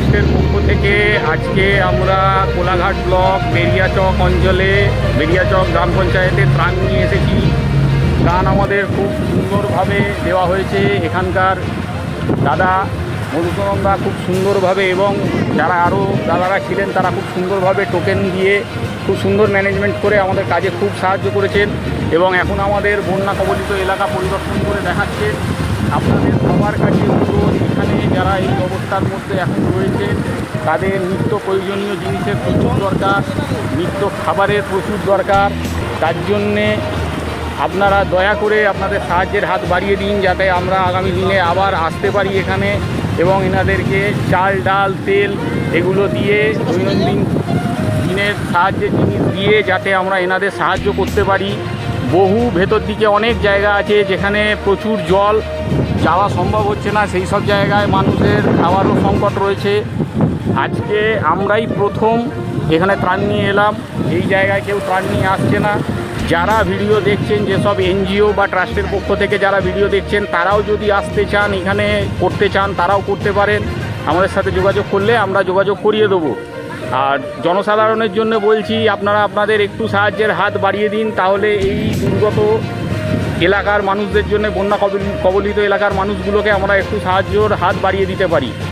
ট্রাস্টের পক্ষ থেকে আজকে আমরা কোলাঘাট ব্লক বেরিয়াচক অঞ্চলে বেরিয়াচক গ্রাম পঞ্চায়েতে ত্রাণ নিয়ে এসেছি। ত্রাণ আমাদের খুব সুন্দরভাবে দেওয়া হয়েছে এখানকার দাদা মধুসূদনদা খুব সুন্দরভাবে এবং যারা আরও দাদারা ছিলেন তারা খুব সুন্দরভাবে টোকেন দিয়ে খুব সুন্দর ম্যানেজমেন্ট করে আমাদের কাজে খুব সাহায্য করেছেন এবং এখন আমাদের বন্যা কবলিত এলাকা পরিদর্শন করে দেখাচ্ছেন আপনাদের সবার কাছে অবস্থার মধ্যে এখন রয়েছে তাদের নিত্য প্রয়োজনীয় জিনিসের প্রচুর দরকার, নিত্য খাবারের প্রচুর দরকার। তার জন্যে আপনারা দয়া করে আপনাদের সাহায্যের হাত বাড়িয়ে দিন যাতে আমরা আগামী দিনে আবার আসতে পারি এখানে এবং এনাদেরকে চাল, ডাল, তেল এগুলো দিয়ে দৈনন্দিন দিনের সাহায্যের জিনিস দিয়ে যাতে আমরা এনাদের সাহায্য করতে পারি। বহু ভেতর দিকে অনেক জায়গা আছে যেখানে প্রচুর জল যাওয়া সম্ভব হচ্ছে না, সেই সব জায়গায় মানুষের খাওয়ারও সংকট রয়েছে। আজকে আমরাই প্রথম এখানে ত্রাণ নিয়ে এলাম। এই জায়গায় কেউ ত্রাণ নিয়ে আসছে না। যারা ভিডিও দেখছেন, যেসব এনজিও বা ট্রাস্টের পক্ষ থেকে যারা ভিডিও দেখছেন, তারাও যদি আসতে চান, এখানে করতে চান, তারাও করতে পারেন। আমাদের সাথে যোগাযোগ করলে আমরা যোগাযোগ করিয়ে দেবো। আর জনসাধারণের জন্য বলছি, আপনারা আপনাদের একটু সাহায্যের হাত বাড়িয়ে দিন, তাহলে এই দুর্গত এলাকার মানুষদের জন্য বন্যা কবল- কবলিত এলাকার মানুষগুলোকে আমরা একটু সাহায্যর হাত বাড়িয়ে দিতে পারি।